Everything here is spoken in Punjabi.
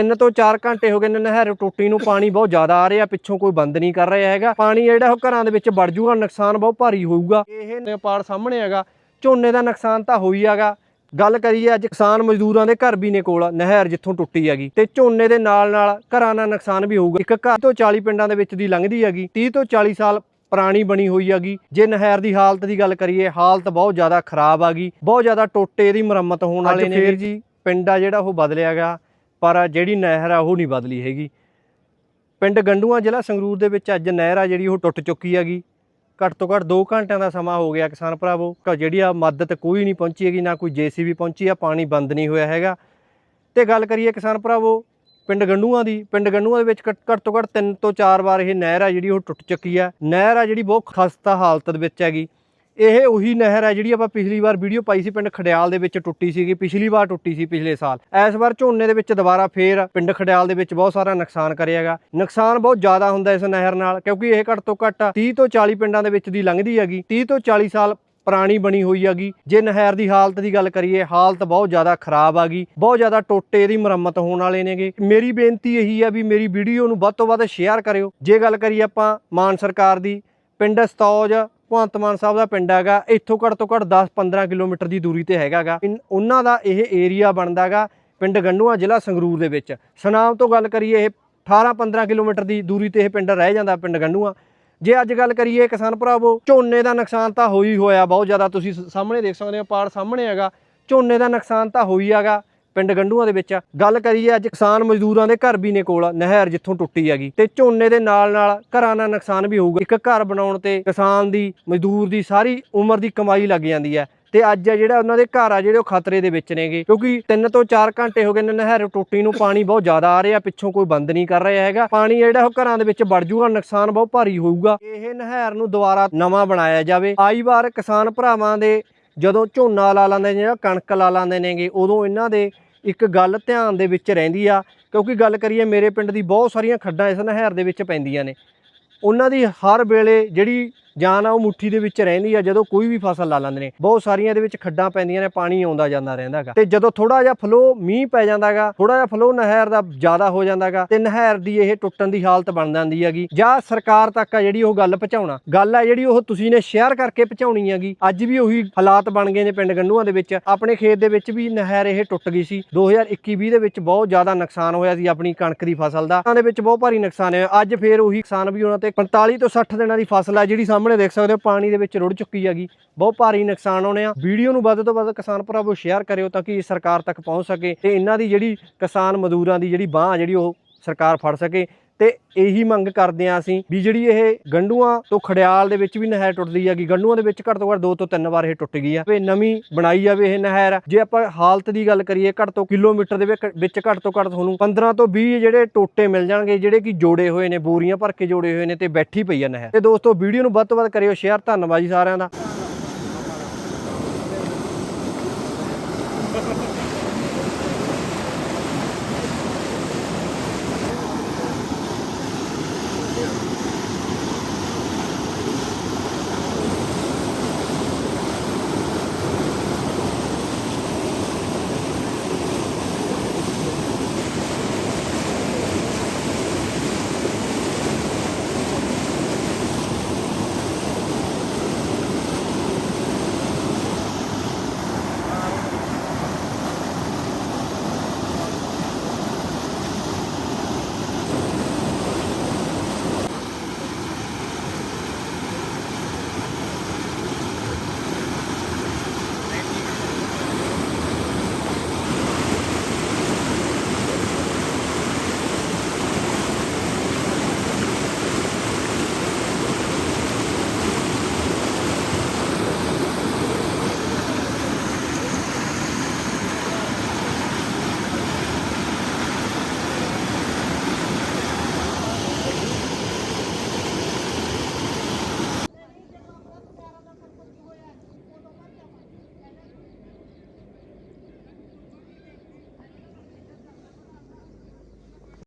ਤਿੰਨ ਤੋਂ 4 ਘੰਟੇ ਹੋ ਗਏ ਨੇ ਨਹਿਰ ਟੁੱਟੀ ਨੂੰ ਪਾਣੀ ਬਹੁਤ ਜ਼ਿਆਦਾ ਆ ਰਿਹਾ ਪਿੱਛੋਂ ਕੋਈ ਬੰਦ ਨਹੀਂ ਕਰ ਰਿਹਾ ਹੈਗਾ। ਪਾਣੀ ਜਿਹੜਾ ਉਹ ਘਰਾਂ ਦੇ ਵਿੱਚ ਵੜ ਜੂਗਾ ਨੁਕਸਾਨ ਬਹੁਤ ਭਾਰੀ ਹੋਊਗਾ। ਇਹ ਨੇਪਾਲ ਸਾਹਮਣੇ ਹੈਗਾ ਝੋਨੇ ਦਾ ਨੁਕਸਾਨ ਤਾਂ ਹੋਈ ਹੈਗਾ। ਗੱਲ ਕਰੀਏ ਅੱਜ ਕਿਸਾਨ ਮਜ਼ਦੂਰਾਂ ਦੇ ਘਰ ਵੀ ਨੇ ਕੋਲ ਨਹਿਰ ਜਿੱਥੋਂ ਟੁੱਟੀ ਹੈਗੀ। ਤੇ ਝੋਨੇ ਦੇ ਨਾਲ ਨਾਲ ਘਰਾਂ ਦਾ ਨੁਕਸਾਨ ਵੀ ਹੋਊਗਾ। ਇੱਕ ਘਰ ਤੋਂ 40 ਪਿੰਡਾਂ ਦੇ ਵਿੱਚ ਦੀ ਲੰਘਦੀ ਹੈਗੀ। 30 ਤੋਂ 40 ਸਾਲ ਪੁਰਾਣੀ ਬਣੀ ਹੋਈ ਹੈਗੀ। ਜੇ ਨਹਿਰ ਦੀ ਹਾਲਤ ਦੀ ਗੱਲ ਕਰੀਏ ਹਾਲਤ ਬਹੁਤ ਜ਼ਿਆਦਾ ਖਰਾਬ ਆ ਗਈ ਬਹੁਤ ਜ਼ਿਆਦਾ ਟੋਟੇ ਦੀ ਮੁਰੰਮਤ ਹੋਣ ਵਾਲੇ ਨੇ ਫੇਰ ਜੀ। ਪਿੰਡ ਆ ਜਿਹੜਾ ਉਹ ਬਦਲਿਆ ਗਿਆ। ਪਰ ਜਿਹੜੀ ਨਹਿਰ ਆ, ਉਹ ਨਹੀਂ ਬਦਲੀ ਹੈਗੀ। ਪਿੰਡ ਗੰਡੂਆਂ ਜ਼ਿਲ੍ਹਾ ਸੰਗਰੂਰ ਦੇ ਵਿੱਚ ਅੱਜ ਨਹਿਰ ਆ ਜਿਹੜੀ, ਉਹ ਟੁੱਟ ਚੁੱਕੀ ਹੈਗੀ। ਘੱਟ ਤੋਂ ਘੱਟ 2 ਘੰਟਿਆਂ ਦਾ ਸਮਾਂ ਹੋ ਗਿਆ ਕਿਸਾਨ ਭਰਾਵੋ। ਕ- ਜਿਹੜੀ ਆ ਮਦਦ ਕੋਈ ਨਹੀਂ ਪਹੁੰਚੀ ਹੈਗੀ, ਨਾ ਕੋਈ ਜੀਸੀਬੀ ਪਹੁੰਚੀ ਆ, ਪਾਣੀ ਬੰਦ ਨਹੀਂ ਹੋਇਆ ਹੈਗਾ। ਤੇ ਗੱਲ ਕਰੀਏ ਕਿਸਾਨ ਭਰਾਵੋ, ਪਿੰਡ ਗੰਡੂਆਂ ਦੀ, ਪਿੰਡ ਗੰਡੂਆਂ ਦੇ ਵਿੱਚ ਘੱਟ ਘੱਟ ਤੋਂ ਘੱਟ 3 ਤੋਂ 4 ਵਾਰ ਇਹ ਨਹਿਰ ਆ ਜਿਹੜੀ, ਉਹ ਟੁੱਟ ਚੁੱਕੀ ਆ। ਨਹਿਰ ਆ ਜਿਹੜੀ, ਬਹੁਤ ਖਸਤਾ ਹਾਲਤ ਦੇ ਵਿੱਚ ਹੈਗੀ। ਇਹ ਉਹੀ ਨਹਿਰ ਹੈ ਜਿਹੜੀ ਆਪਾਂ ਪਿਛਲੀ ਵਾਰ ਵੀਡੀਓ ਪਾਈ ਸੀ ਪਿੰਡ ਖੜਿਆਲ ਦੇ ਵਿੱਚ ਟੁੱਟੀ ਸੀਗੀ, ਪਿਛਲੀ ਵਾਰ ਟੁੱਟੀ ਸੀ ਪਿਛਲੇ ਸਾਲ। ਇਸ ਵਾਰ ਝੋਨੇ ਦੇ ਵਿੱਚ ਦੁਬਾਰਾ ਫੇਰ ਪਿੰਡ ਖੜਿਆਲ ਦੇ ਵਿੱਚ ਬਹੁਤ ਸਾਰਾ ਨੁਕਸਾਨ ਕਰਿਆਗਾ ਨੁਕਸਾਨ ਬਹੁਤ ਜ਼ਿਆਦਾ ਹੁੰਦਾ ਇਸ ਨਹਿਰ ਨਾਲ, ਕਿਉਂਕਿ ਇਹ ਘੱਟ ਤੋਂ ਘੱਟ 30 ਤੋਂ 40 ਪਿੰਡਾਂ ਦੇ ਵਿੱਚ ਦੀ ਲੰਘਦੀ ਹੈਗੀ। 30 ਤੋਂ 40 ਸਾਲ ਪੁਰਾਣੀ ਬਣੀ ਹੋਈ ਹੈਗੀ। ਜੇ ਨਹਿਰ ਦੀ ਹਾਲਤ ਦੀ ਗੱਲ ਕਰੀਏ, ਹਾਲਤ ਬਹੁਤ ਜ਼ਿਆਦਾ ਖਰਾਬ ਆ ਗਈ। ਬਹੁਤ ਜ਼ਿਆਦਾ ਟੋਟੇ ਦੀ ਮੁਰੰਮਤ ਹੋਣ ਵਾਲੇ ਨੇਗੇ। ਮੇਰੀ ਬੇਨਤੀ ਇਹੀ ਆ ਵੀ ਮੇਰੀ ਵੀਡੀਓ ਨੂੰ ਵੱਧ ਤੋਂ ਵੱਧ ਸ਼ੇਅਰ ਕਰਿਓ। ਜੇ ਗੱਲ ਕਰੀਏ ਆਪਾਂ ਮਾਨ ਸਰਕਾਰ ਦੀ, ਪਿੰਡ ਸਤੌਜ ਭਗਵੰਤ ਮਾਨ ਸਾਹਿਬ ਦਾ ਪਿੰਡ ਹੈਗਾ, ਇੱਥੋਂ ਘੱਟ ਤੋਂ ਘੱਟ 10-15 ਕਿਲੋਮੀਟਰ ਦੀ ਦੂਰੀ ਤੇ ਹੈਗਾਗਾ ਉਹਨਾਂ ਦਾ ਇਹ ਏਰੀਆ ਬਣਦਾਗਾ ਪਿੰਡ ਗੰਡੂਆ ਜ਼ਿਲ੍ਹਾ ਸੰਗਰੂਰ ਦੇ ਵਿੱਚ। ਸੁਨਾਮ ਤੋਂ ਗੱਲ ਕਰੀਏ, ਇਹ 18-15 ਕਿਲੋਮੀਟਰ ਦੀ ਦੂਰੀ ਤੇ ਇਹ ਪਿੰਡ ਰਹਿ ਜਾਂਦਾ ਪਿੰਡ ਗੰਡੂਆ। ਜੇ ਅੱਜ ਗੱਲ ਕਰੀਏ ਕਿਸਾਨ ਭਰਾਵੋ, ਝੋਨੇ ਦਾ ਨੁਕਸਾਨ ਤਾਂ ਹੋਈ ਹੋਇਆ ਬਹੁਤ ਜ਼ਿਆਦਾ। ਤੁਸੀਂ ਸ- ਸਾਹਮਣੇ ਦੇਖ ਸਕਦੇ ਹੋ, ਪਾੜ ਸਾਹਮਣੇ ਹੈਗਾ। ਝੋਨੇ ਦਾ ਨੁਕਸਾਨ ਤਾਂ ਹੋਈ ਹੈਗਾ। ਪਿੰਡ ਗੰਡੂਆਂ ਦੇ ਵਿੱਚ ਗੱਲ ਕਰੀਏ ਅੱਜ ਕਿਸਾਨ ਮਜ਼ਦੂਰਾਂ ਦੇ ਘਰ ਵੀ ਨੇ ਕੋਲ ਨਹਿਰ ਜਿੱਥੋਂ ਟੁੱਟੀ ਹੈਗੀ। ਤੇ ਝੋਨੇ ਦੇ ਨਾਲ ਨਾਲ ਘਰਾਂ ਦਾ ਨੁਕਸਾਨ ਵੀ ਹੋਊਗਾ। ਇੱਕ ਘਰ ਬਣਾਉਣ ਤੇ ਕਿਸਾਨ ਦੀ, ਮਜ਼ਦੂਰ ਦੀ ਸਾਰੀ ਉਮਰ ਦੀ ਕਮਾਈ ਲੱਗ ਜਾਂਦੀ ਹੈ। ਤੇ ਅੱਜ ਆ ਜਿਹੜਾ ਉਹਨਾਂ ਦੇ ਘਰ ਆ, ਜਿਹੜੇ ਉਹ ਖਤਰੇ ਦੇ ਵਿੱਚ ਨੇਗੇ। ਕਿਉਂਕਿ 3 ਤੋਂ 4 ਘੰਟੇ ਹੋ ਗਏ ਨੇ ਨਹਿਰ ਟੁੱਟੀ ਨੂੰ, ਪਾਣੀ ਬਹੁਤ ਜ਼ਿਆਦਾ ਆ ਰਿਹਾ, ਪਿੱਛੋਂ ਕੋਈ ਬੰਦ ਨਹੀਂ ਕਰ ਰਿਹਾ ਹੈਗਾ। ਪਾਣੀ ਜਿਹੜਾ ਉਹ ਘਰਾਂ ਦੇ ਵਿੱਚ ਵੜ ਜੂਗਾ, ਨੁਕਸਾਨ ਬਹੁਤ ਭਾਰੀ ਹੋਊਗਾ। ਇਹ ਨਹਿਰ ਨੂੰ ਦੁਬਾਰਾ ਨਵਾਂ ਬਣਾਇਆ ਜਾਵੇ। ਆਈ ਵਾਰ ਕਿਸਾਨ ਭਰਾਵਾਂ ਦੇ ਜਦੋਂ ਝੋਨਾ ਲਾ ਲੈਂਦੇ ਨੇ ਜਾਂ ਕਣਕ ਲਾ ਲੈਂਦੇ ਨੇਗੇ, ਉਦੋਂ ਇਹਨਾਂ ਦੇ ਇੱਕ ਗੱਲ ਧਿਆਨ ਦੇ ਵਿੱਚ ਰਹਿੰਦੀ ਆ, ਕਿਉਂਕਿ ਗੱਲ ਕਰੀਏ ਮੇਰੇ ਪਿੰਡ ਦੀ ਬਹੁਤ ਸਾਰੀਆਂ ਖੱਡਾਂ ਇਸ ਨਹਿਰ ਦੇ ਵਿੱਚ ਪੈਂਦੀਆਂ ਨੇ। ਉਹਨਾਂ ਦੀ ਹਰ ਵੇਲੇ ਜਿਹੜੀ ਜਾਂ ਨਾ ਉਹ ਮੁੱਠੀ ਦੇ ਵਿੱਚ ਰਹਿੰਦੀ ਆ, ਜਦੋਂ ਕੋਈ ਵੀ ਫਸਲ ਲਾ ਲੈਂਦੇ ਨੇ, ਬਹੁਤ ਸਾਰੀਆਂ ਇਹਦੇ ਵਿੱਚ ਖੱਡਾਂ ਪੈਂਦੀਆਂ ਨੇ, ਪਾਣੀ ਆਉਂਦਾ ਜਾਂਦਾ ਰਹਿੰਦਾਗਾ ਤੇ ਜਦੋਂ ਥੋੜਾ ਜਿਹਾ ਫਲੋ ਮੀਂਹ ਪੈ ਜਾਂਦਾਗਾ ਥੋੜਾ ਜਿਹਾ ਫਲੋ ਨਹਿਰ ਦਾ ਜ਼ਿਆਦਾ ਹੋ ਜਾਂਦਾਗਾ ਤੇ ਨਹਿਰ ਦੀ ਇਹ ਟੁੱਟਣ ਦੀ ਹਾਲਤ ਬਣ ਜਾਂਦੀ ਹੈਗੀ। ਜਾਂ ਸਰਕਾਰ ਤੱਕ ਆ ਜਿਹੜੀ ਉਹ ਗੱਲ ਪਹੁੰਚਾਉਣਾ। ਗੱਲ ਆ ਜਿਹੜੀ ਉਹ ਤੁਸੀਂ ਨੇ ਸ਼ੇਅਰ ਕਰਕੇ ਪਹੁੰਚਾਉਣੀ ਹੈਗੀ। ਅੱਜ ਵੀ ਉਹੀ ਹਾਲਾਤ ਬਣ ਗਏ ਨੇ ਪਿੰਡ ਗੰਡੂਆਂ ਦੇ ਵਿੱਚ। ਆਪਣੇ ਖੇਤ ਦੇ ਵਿੱਚ ਵੀ ਨਹਿਰ ਇਹ ਟੁੱਟ ਗਈ ਸੀ। 2021-20 ਦੇ ਵਿੱਚ ਬਹੁਤ ਜ਼ਿਆਦਾ ਨੁਕਸਾਨ ਹੋਇਆ ਸੀ ਆਪਣੀ ਕਣਕ ਦੀ ਫਸਲ ਦਾ। ਉਹਨਾਂ ਦੇ ਵਿੱਚ ਬਹੁਤ ਭਾਰੀ ਨੁਕਸਾਨ ਹੋਇਆ। ਅੱਜ ਫੇਰ ਉਹੀ ਕਿਸਾਨ ਵੀ ਉਹਨਾਂ ਤੇ 45 ਤੋਂ 60 ਦਿਨਾਂ ਦੀ ਫਸਲ ਆ, ਜਿਹੜੀ ਸਾਹਮਣੇ ਦੇਖ ਸਕਦੇ ਹੋ, ਪਾਣੀ ਦੇ ਵਿੱਚ ਰੁੜ ਚੁੱਕੀ ਹੈਗੀ। ਬਹੁਤ ਭਾਰੀ ਨੁਕਸਾਨ ਹੋਣੇ ਆ। ਵੀਡੀਓ ਨੂੰ ਵੱਧ ਤੋਂ ਵੱਧ ਕਿਸਾਨ ਭਰਾਵੋ ਸ਼ੇਅਰ ਕਰਿਓ ਤਾਂ ਕਿ ਇਹ ਸਰਕਾਰ ਤੱਕ ਪਹੁੰਚ ਸਕੇ ਤੇ ਇਹਨਾਂ ਦੀ ਜਿਹੜੀ ਕਿਸਾਨ ਮਜ਼ਦੂਰਾਂ ਦੀ ਜਿਹੜੀ ਬਾਹ ਜਿਹੜੀ ਉਹ ਸਰਕਾਰ ਫੜ ਸਕੇ। ਤੇ ਇਹੀ ਮੰਗ ਕਰਦੇ ਆ ਅਸੀਂ ਵੀ ਜਿਹੜੀ ਇਹ ਗੰਡੂਆਂ ਤੋਂ ਖੜਿਆਲ ਦੇ ਵਿੱਚ ਵੀ ਨਹਿਰ ਟੁੱਟਦੀ ਹੈਗੀ ਗੰਡੂਆਂ ਦੇ ਵਿੱਚ ਘੱਟ ਤੋਂ ਘੱਟ 2 ਤੋਂ 3 ਵਾਰ ਇਹ ਟੁੱਟ ਗਈ ਆ। ਵੀ ਨਵੀਂ ਬਣਾਈ ਜਾਵੇ ਇਹ ਨਹਿਰ। ਜੇ ਆਪਾਂ ਹਾਲਤ ਦੀ ਗੱਲ ਕਰੀਏ, ਘੱਟ ਤੋਂ ਕਿਲੋਮੀਟਰ ਦੇ ਵਿੱਚ ਘੱਟ ਤੋਂ ਘੱਟ ਤੁਹਾਨੂੰ 15 ਤੋਂ 20 ਜਿਹੜੇ ਟੋਟੇ ਮਿਲ ਜਾਣਗੇ, ਜਿਹੜੇ ਕਿ ਜੋੜੇ ਹੋਏ ਨੇ, ਬੋਰੀਆਂ ਭਰ ਕੇ ਜੋੜੇ ਹੋਏ ਨੇ ਤੇ ਬੈਠੀ ਪਈ ਆ ਨਹਿਰ। ਤੇ ਦੋਸਤੋ, ਵੀਡੀਓ ਨੂੰ ਵੱਧ ਤੋਂ ਵੱਧ ਕਰਿਓ, ਸ਼ੇਅਰ, ਧੰਨਵਾਦ ਜੀ ਸਾਰਿਆਂ ਦਾ।